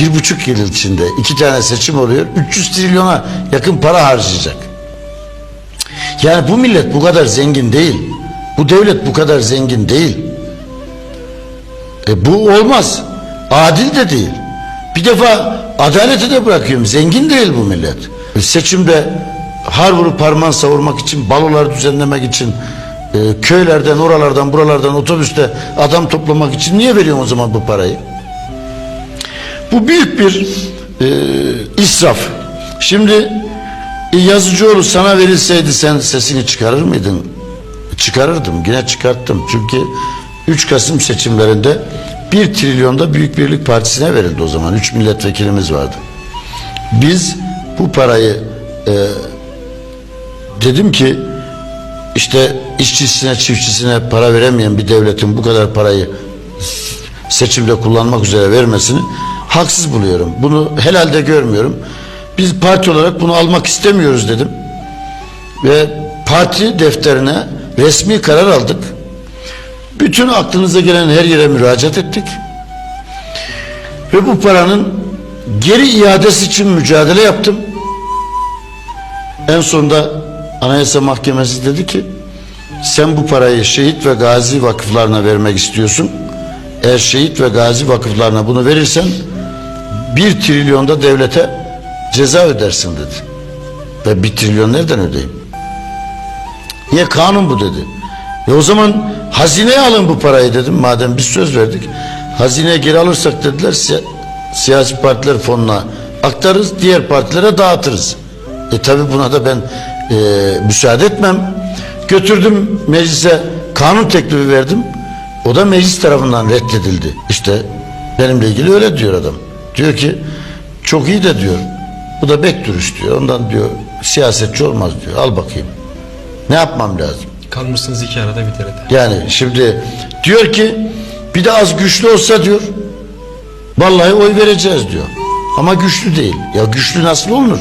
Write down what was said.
bir buçuk yıl içinde iki tane seçim oluyor. 300 trilyona yakın para harcayacak. Yani bu millet bu kadar zengin değil. Bu devlet bu kadar zengin değil. E bu olmaz. Adil de değil. Bir defa adaleti de bırakıyorum. Zengin değil bu millet. E seçimde har vurup parmağın savurmak için, balolar düzenlemek için, e, köylerden, oralardan, buralardan otobüste adam toplamak için niye veriyorsun o zaman bu parayı? Bu büyük bir e, israf. Şimdi e, Yazıcıoğlu sana verilseydi sen sesini çıkarır mıydın? Çıkarırdım. Yine çıkarttım. Çünkü 3 Kasım seçimlerinde 1 trilyonda Büyük Birlik Partisi'ne verildi o zaman. 3 milletvekilimiz vardı. Biz bu parayı e, dedim ki işte işçisine çiftçisine para veremeyen bir devletin bu kadar parayı seçimde kullanmak üzere vermesini haksız buluyorum. Bunu helalde görmüyorum. Biz parti olarak bunu almak istemiyoruz dedim. Ve parti defterine resmi karar aldık. Bütün aklınıza gelen her yere müracaat ettik. Ve bu paranın geri iadesi için mücadele yaptım. En sonunda Anayasa Mahkemesi dedi ki sen bu parayı şehit ve gazi vakıflarına vermek istiyorsun. Eğer şehit ve gazi vakıflarına bunu verirsen bir trilyonda devlete ceza ödersin dedi. Ve bir trilyon nereden ödeyeyim? Niye kanun bu dedi. E o zaman hazineye alın bu parayı dedim. Madem biz söz verdik. Hazineye geri alırsak dediler si- siyasi partiler fonuna aktarırız. Diğer partilere dağıtırız. E tabi buna da ben e, müsaade etmem. Götürdüm meclise kanun teklifi verdim. O da meclis tarafından reddedildi. İşte benimle ilgili öyle diyor adam. Diyor ki çok iyi de diyor. Bu da bek duruş diyor. Ondan diyor siyasetçi olmaz diyor. Al bakayım. Ne yapmam lazım? Kalmışsınız iki arada bir derede. Yani şimdi diyor ki bir de az güçlü olsa diyor vallahi oy vereceğiz diyor. Ama güçlü değil. Ya güçlü nasıl olunur?